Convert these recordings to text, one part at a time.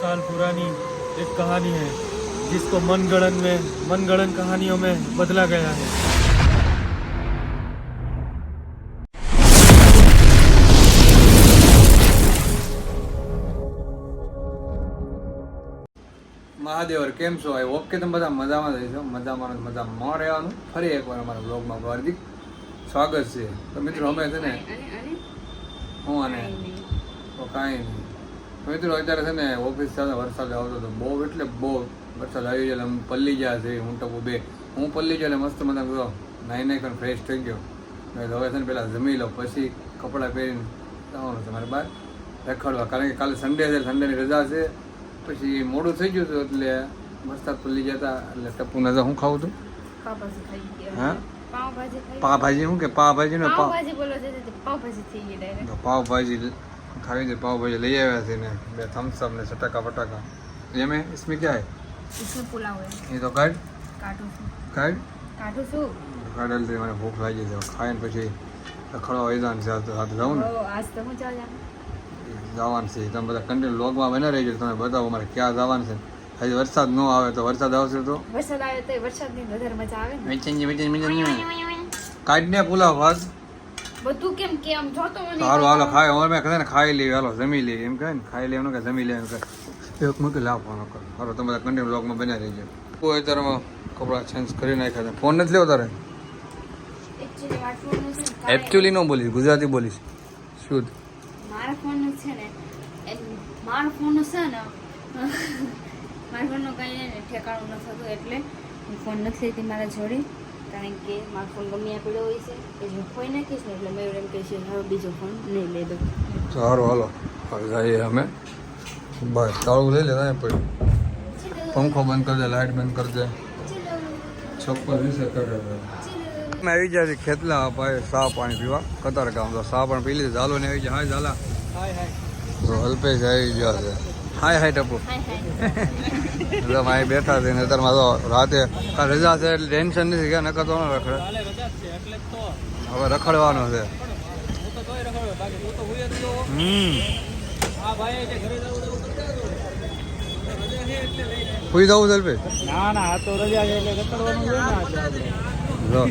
साल पुरानी एक कहानी है जिसको मनगढ़ंत में मनगढ़ंत कहानियों में बदला गया है મહાદેવર કેમ છો આઈ ઓકે તમે બધા મજામાં રહીશો મજામાં ને મજામાં રહેવાનું ફરી એકવાર અમારા બ્લોગમાં હાર્દિક સ્વાગત છે તો મિત્રો અમે છે ને હું અને તો કાંઈ નહીં તો મિત્રો અત્યારે છે ને ઓફિસ સાથે વરસાદ આવતો હતો બહુ એટલે બહુ વરસાદ આવી ગયો. એટલે પલ્લી ગયા છે હું ટપુ બે. હું પલ્લી ગયો એટલે મસ્ત મને ગયો નાઈ નાઈ પણ ફ્રેશ થઈ ગયો. મેં હવે છે ને પહેલાં જમી લો પછી કપડાં પહેરીને જવાનું છે મારે બહાર રખડવા. કારણ કે કાલે સન્ડે છે સન્ડેની રજા છે. પછી મોડું થઈ ગયું હતું એટલે વરસાદ પલ્લી જતા એટલે ટપુ તો હું ખાવું હતું હા? પાવભાજી શું કે? પાવભાજી ને પાવ પાવભાજી બોલો તો પાવભાજી થઈ ગઈ direct. તો પાવભાજી ખાવી દે પાવભાજી લઈ આવ્યા છે ને બે થમ્સઅપ ને ચટાકા ફટાકા એમે इसमें क्या है इसमें पुलाव है ये तो काट કાઢું છું કાટ કાઢું છું કાઢેલ તે મને ભૂખ લાગી છે ખાઈને પછી રખડવા વૈદાન છે આ તો સાથે જાઉં ને ઓ, આજ તો હું ચાલ જામ જવાનું છે તમે બધા કન્ટિન્યુ લોગમાં બના રહેજો તમે બતાવો મારે ક્યાં જવાનું છે હજી વરસાદ ન આવે તો વરસાદ આવશે તો વરસાદ આવે તો વરસાદની વધારે મજા આવે ને કાઢને પુલાવ ભાત બધું કેમ કે આમ જોતો મને સારું હાલો ખાય. હવે મેં કદાચ ખાઈ લે હાલો જમી લે એમ કહે ને ખાઈ લઈએ કે જમી લે એમ કહે. એક મૂકી લાવ ફોન કર હાલો તમે કન્ટિન્યુ બ્લોગમાં બન્યા રહીજો. કોઈ અત્યારે કપડાં ચેન્જ કરી નાખ્યા છે. ફોન નથી લેવો તારે? ને એકચ્યુઅલી ન બોલીશ ગુજરાતી બોલીશ. શુદ્ધ મારા ફોનનું છે ને મારા ફોનનું છે ને મારા ફોનનું કંઈ ને ઠેકાણું ન થતું એટલે હું ફોન નથી લેતી મારા જોડે. કારણ કે મારો ફોન ગમે પડ્યો હોય છે એ જો ખોઈ નાખીશ ને એટલે મેં એમ કહે છે હવે બીજો ફોન નહીં લઈ સારું હાલો જઈએ અમે બસ ચાલુ લઈ લેતા પડ્યું પંખો બંધ કરી દે લાઇટ બંધ કરી દે છપ્પન વિશે કરે મેં આવી જાય ખેતલા ભાઈ સા પાણી પીવા કતાર કામ તો સા પણ પી લીધું ઝાલો ને આવી જાય હાય ચાલા હાય હાય તો અલ્પેશ આવી ગયા છે હાય હાય ટપુ. હાય હાય એટલે મારી બેઠા છે ને અત્યારમાં તો રાતે રજા છે એટલે ટેન્શન નથી કે નકર તો ન રખડે. કાલે રજા જ છે એટલે જ તો હવે રખડવાનો છે. હમ. આ ભાઈ કે ઘરે જવું જવું કરતા હતો. રજા છે એટલે લઈ લે. સુઈ જવું છે અલ્પેશ? ના ના આ તો રજા છે એટલે રખડવાનું છે ને આજે જો.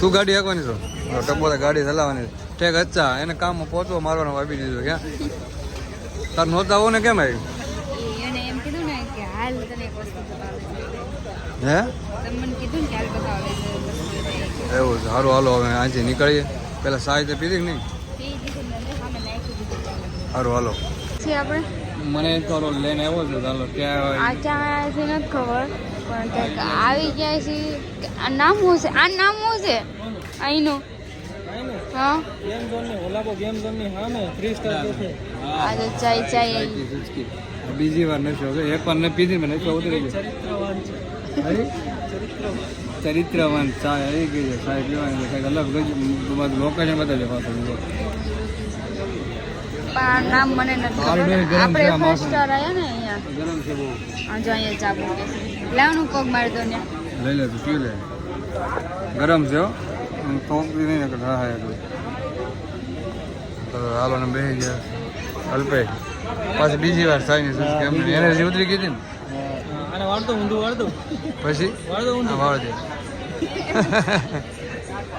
તું ગાડી હાંકવાની છો? ટપો તો ગાડી ચલાવવાની ઠેક અચ્છા એને કામમાં પહોંચવો મારવાનો વાપી દીધો ક્યાં? તાર નહોતા આવો ને કેમ આવી એને એમ કીધું ને કે હાલ તને એક વસ્તુ બતાવે હે? તમે કીધું કે હાલ બતાવે એવું છે. સારું હાલો હવે અહીંથી નીકળીએ. પેલા સાહિત્ય પીધી કે નહીં? સારું હાલો. છે આપણે? મને થોડો લઈને આવ્યો છું ચાલો ક્યાં આ ક્યાં છે નથી ખબર પણ આવી ગયા છે. આ નામ શું છે? આ નામ શું છે? અહીંનું. હા? ગેમ ઝોનની ઓલાબો ગેમ ઝોનની સામે થ્રી સ્ટાર કેફે આ ચાય ચાય બીજી વાર હવે એક વાર ને પીધી મને નથી ઉતરી ગઈ ચરિત્રવાન છે? ચરિત્રવાન. ચા આવી ગઈ છે ચા પીવાની છે અલગ બધું લોકેશન બદલે પાછું. પણ નામ મને નથી ખબર. ગરમ આપણે છે ફર્સ્ટ સ્ટાર આવ્યા ને અહીંયા. ગરમ છે બહુ. આ અહીંયા ચા લાવનું પગ મારી દો ને. લઈ લે તું પી લે. ગરમ છે હો. થોક નહીં ને થાય એટલું તો હાલો ને બેસી ગયા. અલ્પે પાછી બીજી વાર સાઈની શું કેમ એનર્જી ઉતરી ગઈ હતી ને? વાળતો ઊંધું વાળતું પછી? વાળતો ઊંધું. વાળ દે.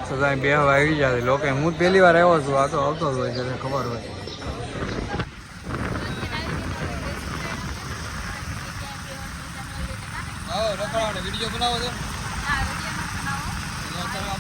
તો ત્યાં બે હવે આવી જાય લોકો હું પહેલી વાર આવ્યો છું. આ તો આવતો જ હોય છે ખબર હોય. વીડિયો બનાવો છો.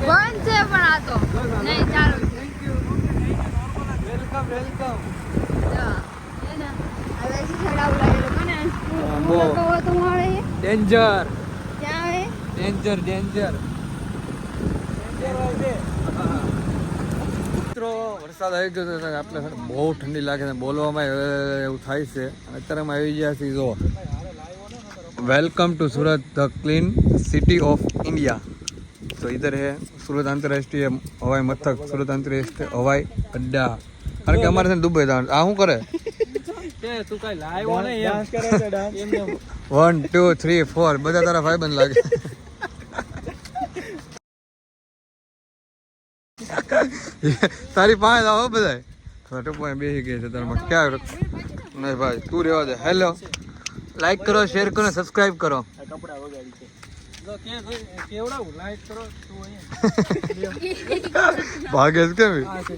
બંધ છે પણ આ તો. નહીં ચાલુ. Welcome welcome danger danger danger મિત્રો વરસાદ આવી ગયો તો આપણે બહુ ઠંડી લાગે છે. બોલવામાં એવું થાય છે. અત્યારે અમે આવી ગયા છીએ welcome to Surat the clean city of India तो इधर है सूरत अंतर्राष्ट्रीय हवाई मथक सूरत अंतर्राष्ट्रीय हवाई अड्डा કારણ કે અમારે છે ને દુબઈ જવાનું આ શું કરે કે તું કઈ લાવ્યો ને ડાન્સ કરે છે ડાન્સ એમ એમ વન ટુ થ્રી ફોર બધા તારા ભાઈ બંધ લાગે તારી પાસે આવો બધા ટોપો બેસી ગઈ છે તારમાં ક્યાં નહીં ભાઈ તું રહેવા દે હેલો લાઈક કરો શેર કરો સબસ્ક્રાઇબ કરો આ કપડા વગાડી ભાગે કેમ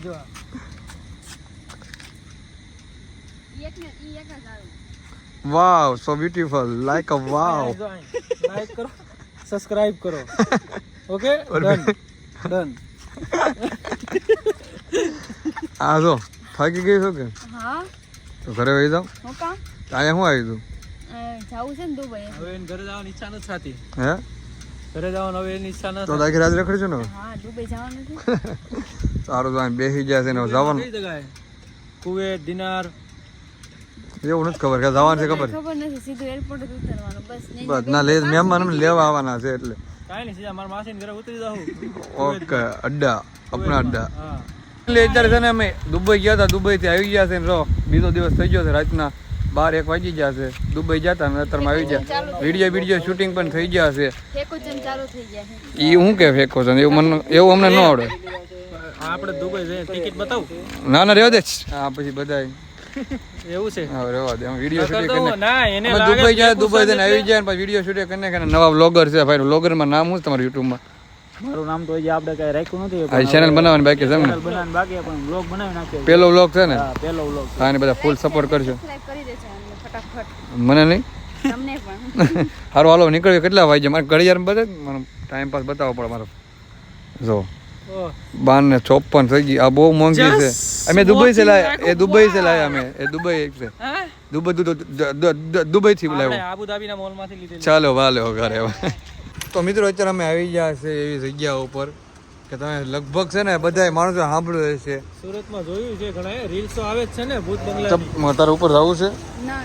જો આ. એક ને ઈ એક જ આવે. Wow so beautiful like a wow like કરો. સબસ્ક્રાઇબ કરો. ઓકે ડન ડન આ જો. થાકી ગઈ છો કે? હા. તો ઘરે વહી જાવ હું કા અહીંયા હું આવી તું જાવું છે ને દુબઈ. હવે એને ઘરે જવાની ઈચ્છા નથી થતી. હે? ઘરે જવાનું હવે એની ઈચ્છા તો નથી આખી રાત રખડી છો ને હા દુબઈ જવાનું છે. સારું તો બેસી ગયા છે ને જવાનું. કઈ જગ્યાએ? કુવેત દિનાર. એવું નથી ખબર કે જવાનું છે ખબર? ખબર નથી સીધું એરપોર્ટ ઉતરવાનું બસ નહીં બસ ના લે મહેમાન લેવા આવવાના છે એટલે. કાઈ નહીં સીધા મારા માસીને ઘરે ઉતરી જાઉં. ઓકે અડ્ડા અપના અડ્ડા. હા. એટલે અત્યારે છે ને અમે દુબઈ ગયા હતા દુબઈ થી આવી ગયા છે ને રો બીજો દિવસ થઈ ગયો છે રાતના. બાર એક વાગી ગયા છે. દુબઈ જતા ને અત્યારમાં આવી ગયા. વીડિયો વીડિયો શૂટિંગ પણ થઈ ગયા છે. ફેકુચન ચાલુ થઈ ગયા છે. એ હું કે ફેંકો છે એવું મને એવું અમને ન આવડે. હા, આપણે દુબઈ જઈએ. ટિકિટ બતાવું? ના ના રહેવા દે હા પછી બધા એવું છે? હા રહેવા દે. વીડિયો શૂટિંગ કરીને ના એને દુબઈ જાય દુબઈ જઈને આવી જાય પછી વીડિયો શૂટિંગ કરીને નવા બ્લોગર છે ભાઈ બ્લોગરમાં નામ છે તમારું યુટ્યુબમાં? મારું નામ તો હજી આપણે કઈ રાખ્યું નથી આ ચેનલ બનાવવાની બાકી છે ને? બનાવવાની બાકી પણ બ્લોગ બનાવી નાખ્યો પેલો બ્લોગ છે ને? હા પહેલો બ્લોગ હા ને બધા ફૂલ સપોર્ટ કરજો. કરી દેજો ફટાફટ. મને નહીં? તમને પણ. સારું હાલો નીકળ્યો કેટલા વાગે મારે ઘડિયાળ બધે મને ટાઈમ પાસ બતાવો પડે મારો. જો બાર ને ચોપન થઈ ગઈ. આ બહુ મોંઘી છે. અમે દુબઈ થી લાયા એ દુબઈ થી લાયા અમે. એ દુબઈ એક છે. દુબઈ દુબઈ થી લાવ્યો. આબુધાબી ના મોલમાંથી લીધેલી. ચાલો વાલો ઘરે હવે. તો મિત્રો અત્યારે અમે આવી ગયા છે એવી જગ્યા ઉપર કે તમે લગભગ છે ને બધા માણસો સાંભળ્યું હશે. સુરતમાં જોયું છે ઘણા રીલ્સો આવે છે ને ભૂત બંગલા તારે ઉપર જવું છે?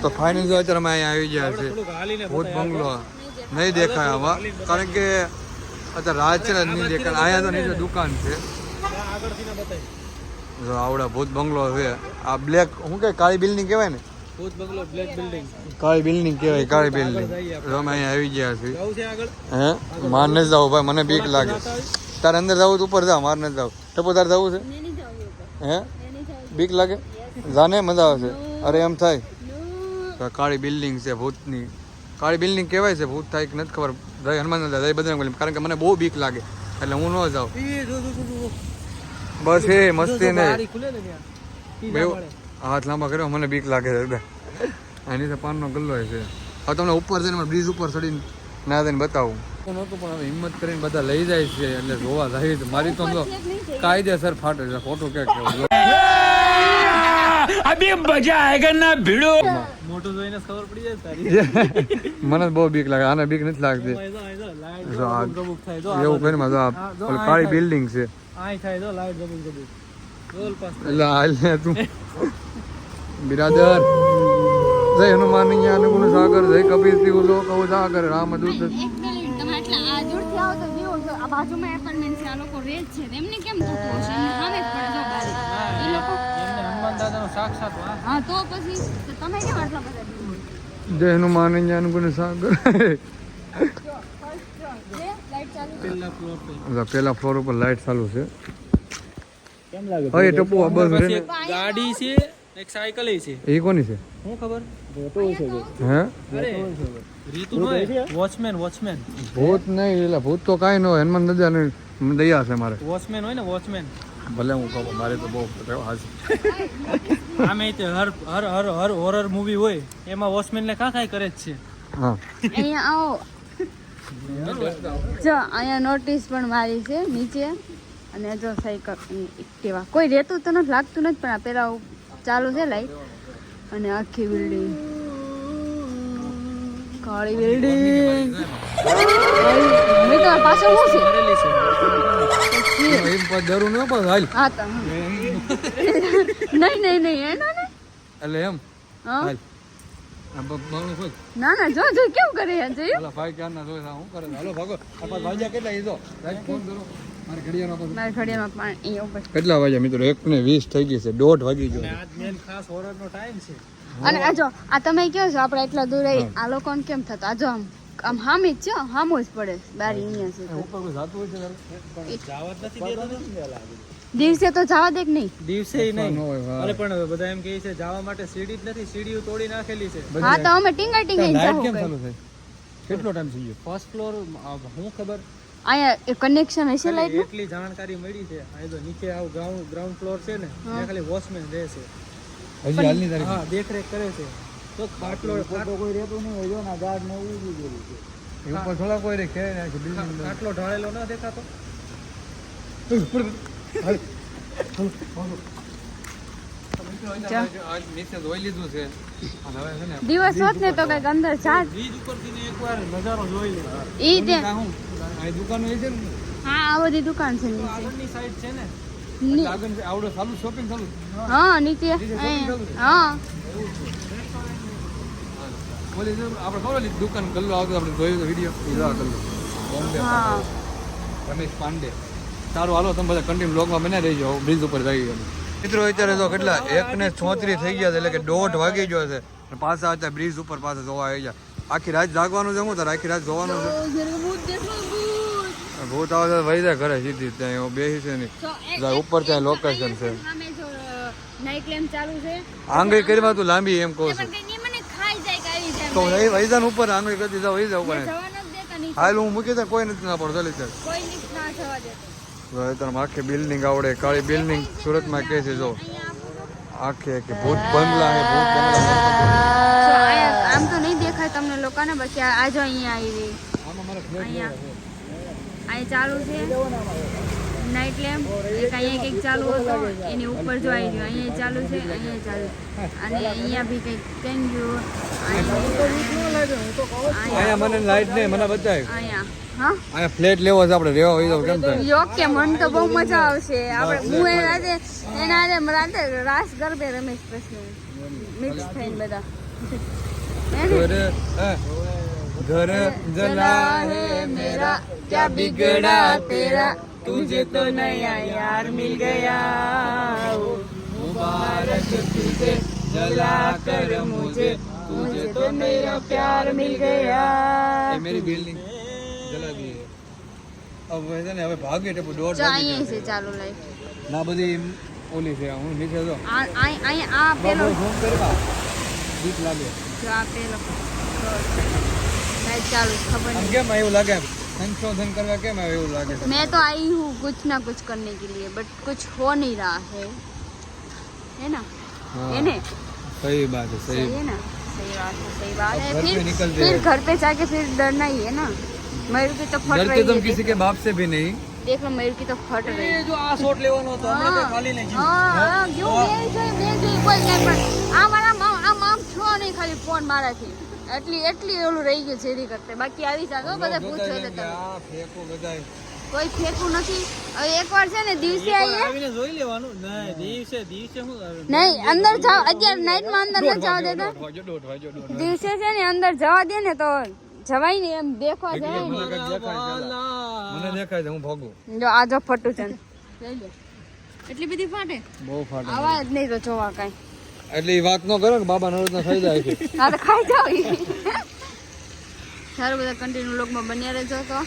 તો ફાઇનલ જો અત્યારે અમે અહીંયા આવી ગયા છે. ભૂત બંગલો. નહીં દેખાય આમાં. કારણ કે અત્યારે રાત છે ને નહીં દેખાય. અહીંયા તો નીચે દુકાન છે. ત્યાં આગળથી ના બતાય જો આવડા ભૂત બંગલો છે. આ બ્લેક શું કે કાળી બિલ્ડિંગ કહેવાય ને? કાળી બિલ્ડિંગ કહેવાય કાળી બિલ્ડિંગ. અમે અહીંયા આવી ગયા છીએ. છે હે? માર નથી જવું ભાઈ મને બીક લાગે. તારે અંદર જવું તો ઉપર જા માર નથી જવું. ટપો તારે જવું છે? હે? બીક લાગે? જાને મજા આવશે. અરે એમ થાય. કાળી બિલ્ડિંગ છે ભૂતની. કાળી બિલ્ડિંગ કહેવાય છે ભૂત થાય કે નથી ખબર. જય હનુમાન દાદા જય બજરંગ કારણ કે મને બહુ બીક લાગે. એટલે હું ન જાઉં. બસ એ મસ્તી ને. હાથ લાંબા કર્યો મને બીક લાગે છે આની તો પાનનો ગલ્લો છે. હવે તમને ઉપર જઈને બ્રિજ ઉપર ચડીને ના જઈને બતાવું. નહોતું પણ હવે હિંમત કરીને બધા લઈ જાય છે એટલે જોવા જાય છે મારી તો કાયદેસર ફાટે છે ખોટું ક્યાંક કેવું મોટું જોઈને ખબર પડી જાય તારી. મને બહુ બીક લાગે આને બીક નથી લાગતી. એવું કરીને મજા કાળી બિલ્ડિંગ છે. આય થાય જો લાઈટ ગબુક ગબુક એટલે હાલ તું. બિરાદર. જય હનુમાન અનુકૂળ સાગર જય કબીરથી લોક સાગર રામ દૂત. એક મિનિટ તમે આટલા આ દૂરથી આવો તો જીવો છો. આ બાજુમાં એપાર્ટમેન્ટ છે આ લોકો રહે છે. એમને કેમ થતું હશે? એમને એ લોકો એમને હનુમાન દાદાનો સાક્ષાત હા તો પછી તમે કેમ આટલા બધા જય હનુમાન અનુકૂળ સાગર. પેલા ફ્લોર ઉપર લાઈટ ચાલુ છે. કેમ લાગે? હવે ટપુ બસ ગાડી છે. એક સાયકલ છે. એ કોની છે? શું ખબર? હે? અરે રીતુ નો વોચમેન વોચમેન. ભૂત નહીં એટલે ભૂત તો કાંઈ ન હોય. હનુમાન દાદા ને દયા છે મારે. વોચમેન હોય ને વોચમેન. ભલે હું કહું મારે તો બહુ હાજ આમે તે હર હર હર હર હોરર મૂવી હોય એમાં વોચમેન ને કાં કાંઈ કરે જ છે. હા. અહીંયા આવો. જો અહીંયા નોટિસ પણ મારી છે નીચે. અને જો સાયકલ એક્ટિવા કોઈ રહેતું તો નથી લાગતું નથી પણ આ પેલા ચાલુ છે લાઈટ અને આખી બિલ્ડિંગ કાળી બિલ્ડિંગ મમ્મી તો પાછળ શું છે? નહીં નહીં નહીં એના ને એટલે એમ? હા. ના ના જો જો કેવું કરે છે ભાઈ ક્યાં ના જોઈ હું કરે હાલો ભાગો. આ વાગ્યા કેટલા એ તો ફોન કરો. કેટલા વાગ્યા મિત્રો? એક ને વીસ થઈ ગઈ છે. દોઢ વાગી ગયો. અને આજ મેન ખાસ હોરરનો ટાઈમ છે. અને આ તમે કયો છો આપણે એટલા દૂર આ લોકો કેમ થતો? આજો આમ હામી જ છે હામું જ પડે બારી અહીંયા છે? જવા. દિવસે તો જવા દે કે નહીં? દિવસે નહીં. અરે પણ બધા એમ કહે છે જવા માટે સીડી જ નથી સીડીઓ તોડી નાખેલી છે. હા તો અમે ટીંગા ટીંગા થાય કેટલો ટાઈમ થઈ ગયો? ફર્સ્ટ ફ્લોર હું ખબર અહીંયા કનેક્શન હશે લાઈટ એટલી જાણકારી મળી છે. આ જો નીચે આવ ગ્રાઉન્ડ ગ્રાઉન્ડ ફ્લોર છે ને ત્યાં ખાલી વોચમેન રહે છે. હજી હાલની તારીખ? હા દેખરેખ કરે છે. તો ખાટલો કોઈ રહેતો નહીં હોય ના ગાર્ડ ને એવું એ ઉપર થોડા કોઈ રે ખેરે ખાટલો ઢાળેલો ન દેખાતો આજ નીચે ધોઈ લીધું છે અને હવે છે ને દિવસ હોત ને તો કંઈક અંદર જાત બીજ ઉપરથી એકવાર નજારો જોઈ લે. ઈ તે આ દુકાન હોય છે ને? હા આ બધી દુકાન છે નીચે. આગળની સાઈડ છે ને? ની- આગળ છે, આવડે ચાલુ શોપિંગ ચાલુ હા નીચે. હા. બોલી આપણે ખબર દુકાન ગલ્લો આવતો આપણે જોયું તો વીડિયો એ જોવા ગલ્લો. બોમ્બે હા. રમેશ પાંડે. સારું હાલો તમે બધા કન્ટિન્યુ બ્લોગમાં બને રહીજો બ્રિજ ઉપર જઈ ગયો. મિત્રો અત્યારે તો કેટલા એક ને છોતરી થઈ ગયા છે એટલે કે દોઢ વાગી ગયો છે. પાછા હતા બ્રિજ ઉપર પાછા જોવા આવી ગયા આખી રાત જાગવાનું છે હું તારે આખી રાત જોવાનું છે? ભૂત આવે તો વહી જાય ઘરે સીધી ત્યાં બેસી છે નહીં. ઉપર ત્યાં લોકેશન છે. આંગળી કરવા તું લાંબી એમ કહું છું. પણ તો વહી જાય ઉપર આંગળી કરી દીધા વહી જવા નથી હાલ હું મૂકી દે કોઈ નથી ના પડતો ચાલી ચાલ. કોઈ નીચ ના જવા દેતો. હવે તમે આખી બિલ્ડિંગ આવડે કાળી બિલ્ડિંગ સુરતમાં કે છે જો. આખી આખી ભૂત બંગલા ભૂત બંગલા આમ તો તમને લોકોને ને પછી આ અહીંયા આવી. અહીંયા. અહીંયા ચાલુ છે. નાઇટ લેમ્પ એક અહીંયા કંઈક ચાલુ હતો. એની ઉપર જો આવી ગયો. અહીંયા ચાલુ છે અહીંયા ચાલુ. અને અહીંયા બી કંઈક થઈ ગયું અહીંયા મને લાઈટ નહીં મને બતાય અહીંયા. હા? અહીંયા ફ્લેટ લેવો છે આપણે રહેવા હોય તો કેમ થાય? યોગ્ય મન તો બહુ મજા આવશે. આપણે હું એ રાતે એના રાતે રાસ ગરબે રમેશ પ્રશ્ન મિક્સ થઈને બધા. હે ને? ઘર હે, ઘર જલા હે મેરા क्या बिगड़ा तेरा तुझे तो नया यार मिल गया मुबारक तुझे जला कर मुझे तुझे तो मेरा प्यार मिल गया मेरी बिल्डिंग जला दी है अब वैसे ને હવે ભાગે એટલે દોઢ જો વાગી અહીંયા છે ચાલુ લાઈટ ના બધી ઓલી છે હું નીચે જો આ આ- અહીંયા આ પેલો ફોન કરવા બીક લાગે જો આ પેલો લાઈટ ચાલુ છે, ખબર આમ नहीं કેમ એવું લાગે સંશોધન કરવા કેમ આવે એવું લાગે છે मैं तो आई हूँ कुछ ना कुछ करने के लिए बट कुछ हो नहीं रहा है है ना हाँ, है ना सही बात है सही सही है ना सही बात है सही बात अब है घर पे फिर निकलते फिर हैं। घर पे जाके फिर डरना ही है ना मयूर की तो फट डरते रही तुम है किसी के बाप से भी नहीं देख लो मयूर की तो फट रही है જો આ શોટ લેવાનો હતો હમણાં હા, કઈ ખાલી નહીં હા, હા, જો બે છે, બે છે, કોઈ કાંઈ પણ આ મારા મામ- આમ આમ છો નહીં ખાલી ફોન મારાથી. એટલી એટલી ઓલું રહી ગયું જેરી કરતે. બાકી આવી જાગો બધા પૂછો તો તમે. આ કોઈ ફેંકું નથી. હવે એકવાર છે ને દિવસે આવીએ. આવીને જોઈ લેવાનું. નહીં દિવસે દિવસે શું આવે? નહીં અંદર જાવ અત્યારે નાઈટમાં અંદર ન જવા દેતા. દિવસે છે ને અંદર જવા દે ને તો જવાય ને એમ. દેખવા જાય જવાય મને દેખાય છે મને દેખાય હું ભોગું. જો આ જો ફટું છે એટલી બધી ફાટે? બહુ ફાટે. આવા જ નહીં તો જોવા કાંઈ. એટલે એ વાત ન કરો કે બાબા નરોજ થઈ જાય છે હા તો ખાઈ જાવ ઈ. સારું બધા કન્ટિન્યુ લોકમાં બન્યા રહેજો તો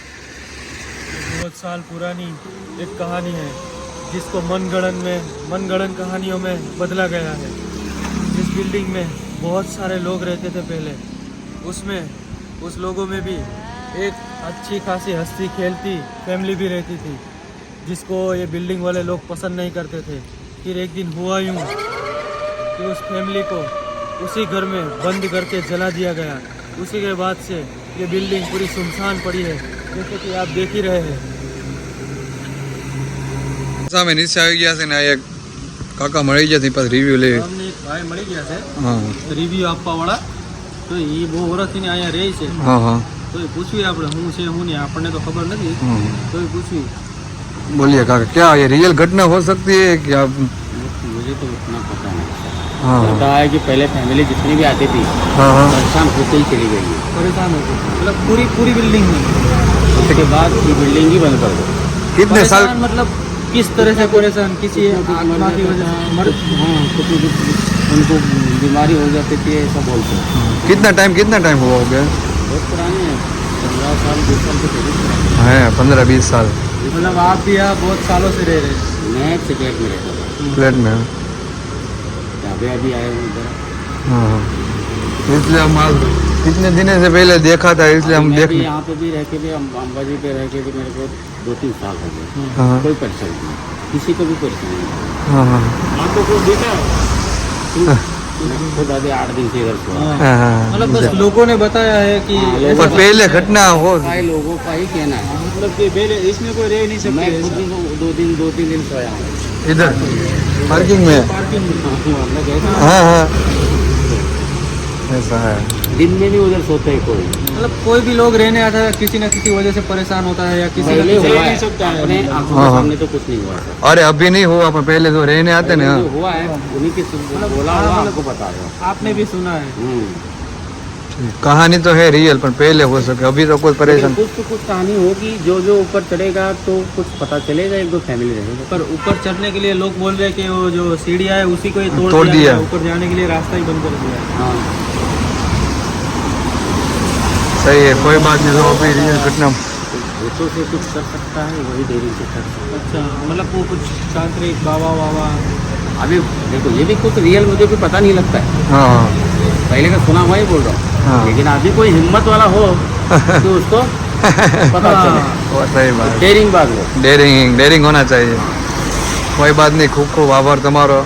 बहुत साल पुरानी एक कहानी है जिसको मनगढ़ंत में मनगढ़ंत कहानियों में बदला गया है जिस बिल्डिंग में बहुत सारे लोग रहते थे पहले उसमें उस लोगों में भी एक अच्छी खासी हंसती खेलती फैमिली भी रहती थी जिसको ये बिल्डिंग वाले लोग पसंद नहीं करते थे फिर एक दिन हुआ यूं कि उस फैमिली को उसी घर में बंद करके जला दिया गया उसी के बाद से ये बिल्डिंग पूरी सुनसान पड़ी है जैसे कि आप देख ही रहे हैं સામે નીચે આવી ગયા છે ને આ એક કાકા મળી ગયા છે પાછું રિવ્યુ લેવી અમને એક ભાઈ મળી ગયા છે હા રિવ્યુ આપવા વાળા તો એ બહુ વર્ષથી અહીંયા રહે છે હા હા તો એ પૂછ્યું આપણે શું છે શું નહીં આપણને તો ખબર નથી હા. તો એ પૂછ્યું बोलिए काका क्या ये रियल घटना हो सकती है क्या मुझे तो उतना पता नहीं हाँ। पता है कि पहले फैमिली जितनी भी आती थी हाँ हाँ। परेशान होते ही चली गई है। परेशान होते मतलब पूरी पूरी बिल्डिंग में उसके बाद ये बिल्डिंग ही बंद कर दो। कितने साल मतलब किस तरह से परेशान? किसी आत्मा की वजह से मर हाँ कुछ उनको बीमारी हो जाती थी ऐसा बोलते हैं। कितना टाइम कितना टाइम हुआ हो गया? बहुत पुराने हैं। पंद्रह साल बीस साल के है। पंद्रह बीस साल। मतलब आप भी यहाँ बहुत सालों से रह रहे हैं। हैं। मैं सिगरेट में रहता था फ्लैट में। अभी अभी आए हूँ इधर। हाँ हाँ। इसलिए हम आज कितने दिनों से पहले देखा था इसलिए हम देख यहाँ पे भी रह के भी अम- अम्बाजी पे रह के भी मेरे को दो तीन साल हो गए। हाँ कोई परेशानी नहीं। किसी को भी परेशानी नहीं। हाँ हाँ। आपको कुछ देखा आठ दिन से इधर हाँ। हाँ, हाँ। मतलब बस लोगों ने बताया है कि हाँ, पर पहले घटना हो। लोगों का ही कहना है। मतलब कि पहले इसमें कोई रह नहीं सकते दो दिन दो तीन दिन सोया इधर? पार्किंग में? हाँ, मतलब ऐसा हाँ हाँ। ऐसा है। दिन में भी उधर सोते हैं कोई। मतलब कोई भी लोग रहने आता है किसी न किसी वजह से परेशान होता है या किसी न किसी हुआ है। नहीं सकता है अपने आँखों हाँ, के हाँ। सामने तो कुछ नहीं हुआ अरे अभी नहीं हुआ पर पहले तो रहने आते ना। हुआ है उन्हीं के सुन- बोला हाँ, हुआ मतलब- आपको बता रहा हूँ। आपने भी सुना है। हम्म। कहानी तो है रियल पर पहले हो सके अभी तो कोई परेशान कुछ तो कुछ कहानी होगी जो जो ऊपर चढ़ेगा तो कुछ पता चलेगा एक दो फैमिली रहेगा। पर ऊपर चढ़ने के लिए लोग बोल रहे हैं कि वो जो सीढ़ियाँ है उसी को ही तोड़, तोड़ दिया। ऊपर जाने के लिए रास्ता ही बंद कर दिया हाँ। सही है कोई बात नहीं तो अभी रियल घटना। भूतों से कुछ कर सकता है वही देरी से कर सकता अच्छा मतलब वो कुछ तांत्रिक बाबा वाबा अभी देखो ये भी कुछ रियल मुझे भी पता नहीं लगता है हाँ। हाँ। पहले का सुना हुआ ही बोल रहा हूँ हाँ। लेकिन अभी कोई हिम्मत वाला हो तो उसको पता चले वो सही बात डेयरिंग बात वो डेरिंग डेरिंग होना चाहिए कोई बात नहीं खूब खूब आभार તમારો